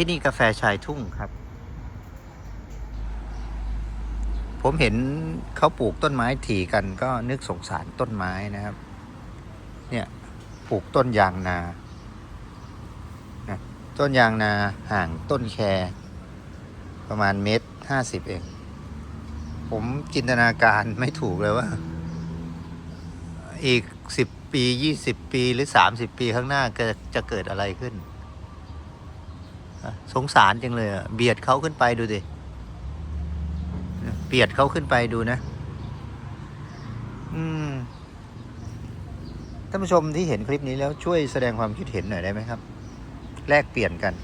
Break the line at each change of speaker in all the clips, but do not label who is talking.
ที่นี่กาแฟชายทุ่งครับ ผมเห็นเขาปลูกต้นไม้ถี่กันก็นึกสงสารต้นไม้นะครับ เนี่ยปลูกต้นยางนาต้นยางนาห่างต้นแคประมาณเมตรห้าสิบเอง ผมจินตนาการไม่ถูกเลยว่า อีกสิบปียี่สิบปีหรือสามสิบปีข้างหน้าจะจะเกิดอะไรขึ้น สงสารจังเลยอะเบียดเขาขึ้นไปดูดิเบียดเขาขึ้นไปดูนะ อืมท่านผู้ชมที่เห็นคลิปนี้แล้วช่วยแสดงความคิดเห็นหน่อยได้ไหมครับ แลกเปลี่ยนกัน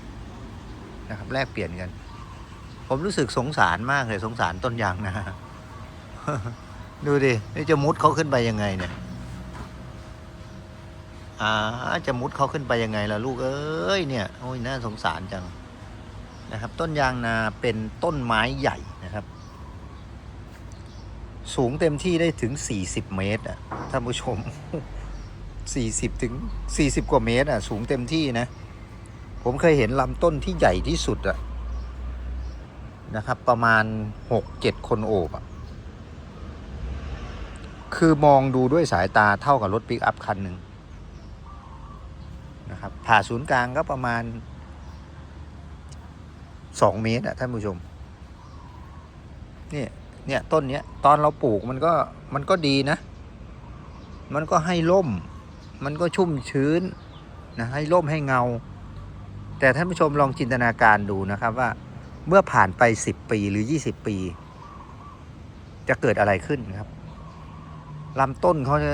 นะครับ แลกเปลี่ยนกัน ผมรู้สึกสงสารมากเลยสงสารต้นยางนาดูดินี่จะมุดเขาขึ้นไปยังไงเนี่ย อ่าจะมุดเขาขึ้นไปยังไงล่ะลูกเอ้ยเนี่ยโอ้ยน่าสงสารจังนะครับ ต้นยางนาเป็นต้นไม้ใหญ่นะครับ สูงเต็มที่ได้ถึง 40 เมตรอะท่านผู้ชม 40 ถึง 40 กว่าเมตรอะ สูงเต็มที่นะ ผมเคยเห็นลำต้นที่ใหญ่ที่สุดอะนะครับ ประมาณ 6-7 คนโอบอะคือมองดูด้วยสายตาเท่ากับรถปิกอัพคันหนึ่ง นะครับผ่าศูนย์กลางก็ประมาณ 2 เมตรอะท่านผู้ชมนี่เนี่ยต้นเนี้ยตอนเราปลูกมันก็มันก็ดีนะ มันก็ให้ร่ม มันก็ชุ่มชื้นนะให้ร่มให้เงา แต่ท่านผู้ชมลองจินตนาการดูนะครับว่าเมื่อผ่านไป 10 ปีหรือ 20 ปี จะเกิดอะไรขึ้นครับลำต้นเขาจะ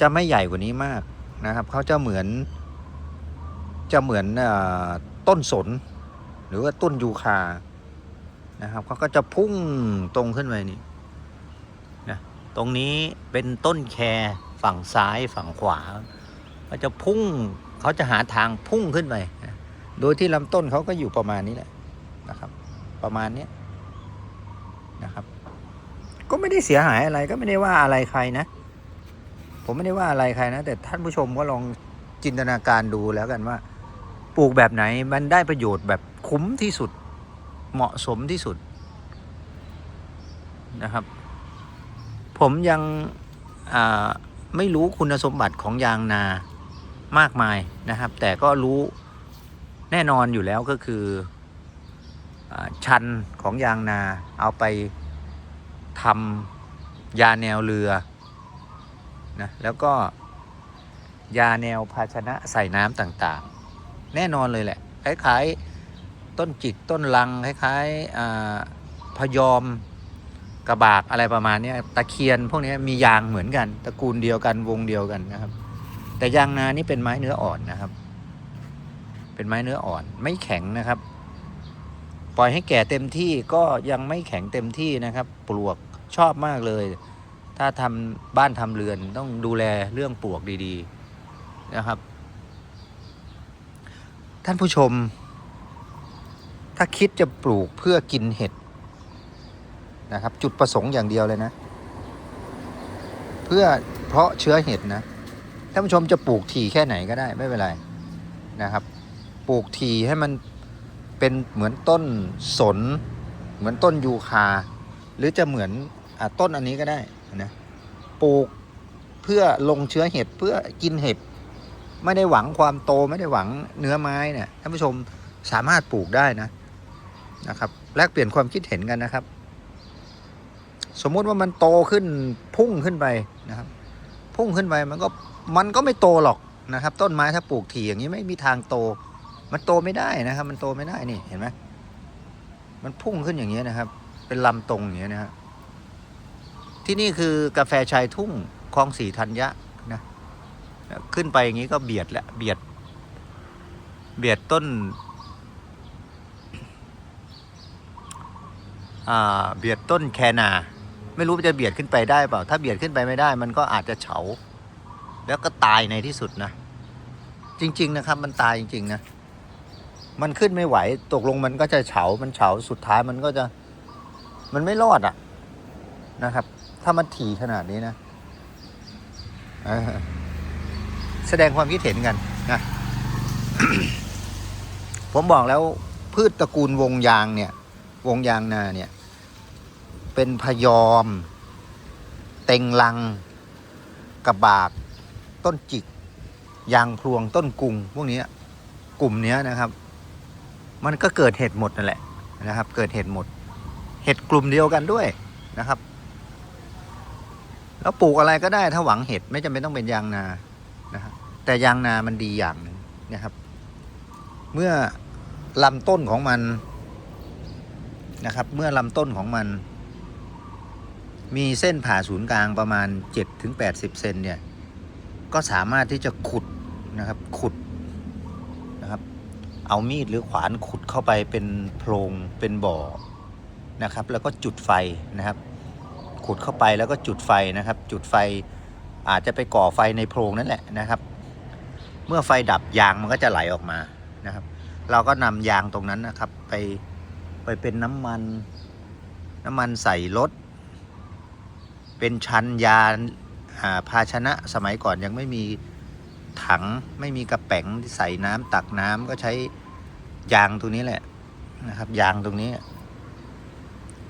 จะไม่ใหญ่กว่านี้มากนะครับ เขาจะเหมือน จะเหมือนอต้นสน หรือว่าต้นยูคานะครับเขาก็จะพุ่งตรงขึ้นไปนี่นะตรงนี้เป็นต้นแครฝั่งซ้ายฝั่งขวาก็จะพุ่งเขาจะหาทางพุ่งขึ้นไปโดยที่ลำต้นเขาก็อยู่ประมาณนี้แหละนะครับ ประมาณนี้นะครับ ก็ไม่ได้เสียหายอะไรก็ไม่ได้ว่าอะไรใครนะ ผมไม่ได้ว่าอะไรใครนะ แต่ท่านผู้ชมก็ลองจินตนาการดูแล้วกันว่า ปลูกแบบไหนมันได้ประโยชน์แบบคุ้มที่สุดเหมาะสมที่สุดนะครับ ผมยังไม่รู้คุณสมบัติของยางนามากมายนะครับ แต่ก็รู้แน่นอนอยู่แล้วก็คืออชันของยางนาเอาไปทำยาแนวเรือนะแล้วก็ยาแนวภาชนะใส่น้ำต่างๆ แน่นอนเลยแหละ คล้าย ๆ ต้นจิกต้นลัง คล้ายๆพยอมกระบากอะไรประมาณนี้ตะเคียนพวกนี้มียางเหมือนกันตระกูลเดียวกันวงเดียวกันนะครับ แต่ยางนานี่เป็นไม้เนื้ออ่อนนะครับ เป็นไม้เนื้ออ่อน ไม่แข็งนะครับ ปล่อยให้แก่เต็มที่ก็ยังไม่แข็งเต็มที่นะครับ ปลวกชอบมากเลย ถ้าทำบ้านทำเรือนต้องดูแลเรื่องปลวกดี ๆ นะครับ ท่านผู้ชม ถ้าคิดจะปลูกเพื่อกินเห็ดนะครับ จุดประสงค์อย่างเดียวเลยนะ เพื่อเพราะเชื้อเห็ดนะท่านผู้ชมจะปลูกทีแค่ไหนก็ได้ไม่เป็นไรนะครับ ปลูกทีให้มันเป็นเหมือนต้นสน เหมือนต้นยูคา หรือจะเหมือนอต้นอันนี้ก็ได้นะปลูกเพื่อลงเชื้อเห็ดเพื่อกินเห็ด ไม่ได้หวังความโตไม่ได้หวังเนื้อไม้เนี่ยท่านผู้ชมสามารถปลูกได้นะนะครับแลกเปลี่ยนความคิดเห็นกันนะครับ สมมุติว่ามันโตขึ้นพุ่งขึ้นไปนะครับ พุ่งขึ้นไปมันก็มันก็ไม่โตหรอกนะครับ ต้นไม้ถ้าปลูกถี่อย่างนี้ไม่มีทางโต มันโตไม่ได้นะครับ มันโตไม่ได้นี่เห็นไหมมันพุ่งขึ้นอย่างนี้นะครับ เป็นลำตรงอย่างนี้นะฮะที่นี่คือกาแฟชายทุ่งคลองสีธัญญะ ขึ้นไปอย่างนี้ก็เบียดแหละเบียด เบียดต้นเบียดต้นแคนา ไม่รู้จะเบียดขึ้นไปได้เปล่า ถ้าเบียดขึ้นไปไม่ได้ มันก็อาจจะเฉา แล้วก็ตายในที่สุดนะ จริง ๆ นะครับ มันตายจริง ๆ นะ มันขึ้นไม่ไหว ตกลงมันก็จะเฉา มันเฉา สุดท้ายมันก็จะ มันไม่รอดอะนะครับ ถ้ามันถี่ขนาดนี้นะ แสดงความคิดเห็นกันนะผมบอกแล้วพืชตระกูลวงยางเนี่ย วงยางนาเนี่ย เป็นพยอม เต็งลัง กระบาก ต้นจิก ยางพลวงต้นกุงพวกนี้กลุ่มเนี้ยนะครับ มันก็เกิดเห็ดหมดนั่นแหละนะครับ เกิดเห็ดหมด เห็ดกลุ่มเดียวกันด้วยนะครับ แล้วปลูกอะไรก็ได้ถ้าหวังเห็ดไม่จำเป็นต้องเป็นยางนา นะครับแต่ยางนามันดีอย่างหนึ่งนะครับ เมื่อลำต้นของมันนะครับ เมื่อลำต้นของมัน มีเส้นผ่าศูนย์กลางประมาณ 7-80เซนเนี่ย ก็สามารถที่จะขุดนะครับขุดนะครับ เอามีดหรือขวานขุดเข้าไปเป็นโพรงเป็นบ่อนะครับ แล้วก็จุดไฟนะครับ ขุดเข้าไปแล้วก็จุดไฟนะครับ จุดไฟ อาจจะไปก่อไฟในโพรงนั่นแหละนะครับ เมื่อไฟดับยางมันก็จะไหลออกมานะครับ เราก็นำยางตรงนั้นนะครับ ไปไปเป็นน้ำมัน น้ำมันใส่รถ เป็นชั้นยาอาภาชนะสมัยก่อนยังไม่มีถังไม่มีกระแป๋งที่ใส่น้ำตักน้ำก็ใช้ยางตรงนี้แหละนะครับ ยางตรงนี้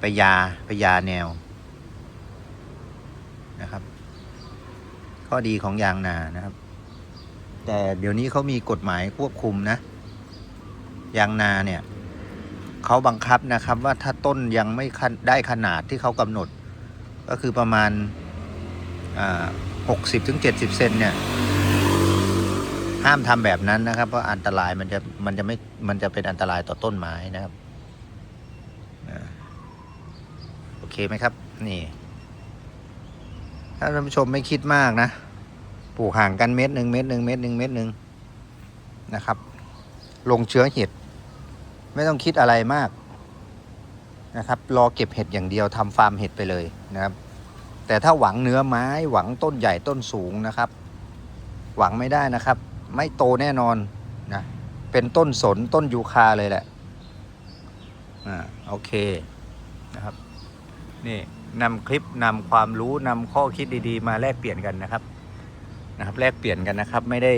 ไปยาไปยาแนวนะครับ ข้อดีของยางนานะครับ แต่เดี๋ยวนี้เขามีกฎหมายควบคุมนะ ยางนาเนี่ยเขาบังคับนะครับว่าถ้าต้นยังไม่ได้ขนาดที่เขากำหนด ก็คือประมาณหกสิบถึงเจ็ดสิบเซนเนี่ย ห้ามทำแบบนั้นนะครับ เพราะอันตรายมันจะมันจะไม่มันจะเป็นอันตรายต่อต้นไม้นะครับอโอเคไหมครับ นี่ ถ้าท่านผู้ชมไม่คิดมากนะ ปลูกห่างกันเม็ดหนึ่งเม็ดหนึ่งเม็ดหนึ่งเม็ดหนึ่งนะครับ ลงเชื้อเห็ด ไม่ต้องคิดอะไรมากนะครับ รอเก็บเห็ดอย่างเดียวทำฟาร์มเห็ดไปเลยนะครับ แต่ถ้าหวังเนื้อไม้หวังต้นใหญ่ต้นสูงนะครับ หวังไม่ได้นะครับ ไม่โตแน่นอนนะ เป็นต้นสนต้นยูคาเลยแหละ อ่า โอเคนะครับ นี่ นำคลิปนำความรู้นำข้อคิดดีๆ มาแลกเปลี่ยนกันนะครับนะครับ แลกเปลี่ยนกันนะครับ ไม่ได้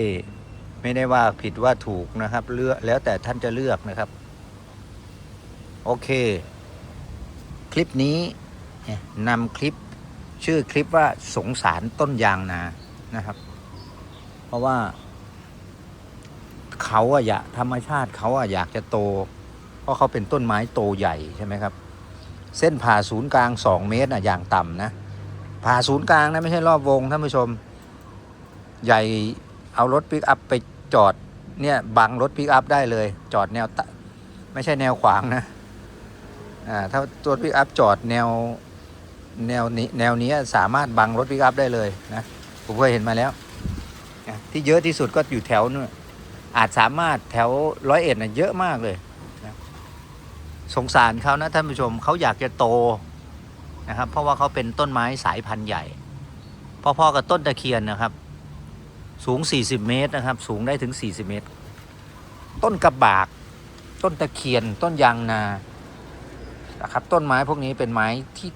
ไม่ได้ว่าผิดว่าถูกนะครับ เลือกแล้วแต่ท่านจะเลือกนะครับ โอเค คลิปนี้เนี่ยนำคลิปชื่อคลิปว่าสงสารต้นยางนานะครับ เพราะว่า เขาอะอยากธรรมชาติเขาอะอยากจะโต เพราะเขาเป็นต้นไม้โตใหญ่ใช่ไหมครับ เส้นผ่าศูนย์กลาง 2 เมตรอะอย่างต่ำนะ ผ่าศูนย์กลางนะไม่ใช่รอบวงท่านผู้ชม ใหญ่เอารถปิกอัพไปจอดเนี่ยบังรถปิกอัพได้เลย จอดแนวตะไม่ใช่แนวขวางนะอ่าถ้ารถปิกอัพจอดแนวแนวนี้แนวนี้สามารถบังรถปิกอัพได้เลยนะผมเคยเห็นมาแล้ว ที่เยอะที่สุดก็อยู่แถวนู้นอาจสามารถแถวร้อยเอ็ดนะเยอะมากเลย สงสารเขานะท่านผู้ชมเขาอยากจะโตนะครับ เพราะว่าเขาเป็นต้นไม้สายพันธุ์ใหญ่พอๆกับต้นตะเคียนนะครับ สูง 40 เมตรนะครับ สูงได้ถึง 40 เมตร ต้นกระบาก ต้นตะเคียน ต้นยางนานะครับ ต้นไม้พวกนี้เป็นไม้ที่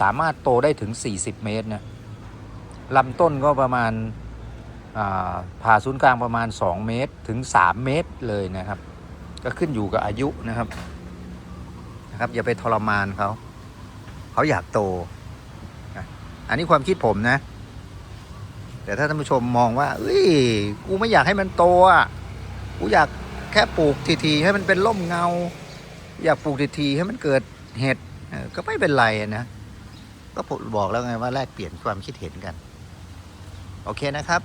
สามารถโตได้ถึง 40 เมตรนะลำต้นก็ประมาณผ่าศูนย์กลางประมาณ 2 เมตรถึง 3 เมตรเลยนะครับ ก็ขึ้นอยู่กับอายุนะครับ นะครับ อย่าไปทรมานเขา เขาอยากโต อันนี้ความคิดผมนะ แต่ถ้าท่านผู้ชมมองว่าเอ้ย กูไม่อยากให้มันโตอะ กูอยากแค่ปลูกทีๆให้มันเป็นร่มเงา อยากปลูกทีๆให้มันเกิดเห็ดก็ไม่เป็นไรนะ ก็ผมบอกแล้วไงว่าแลกเปลี่ยนความคิดเห็นกัน โอเคนะครับ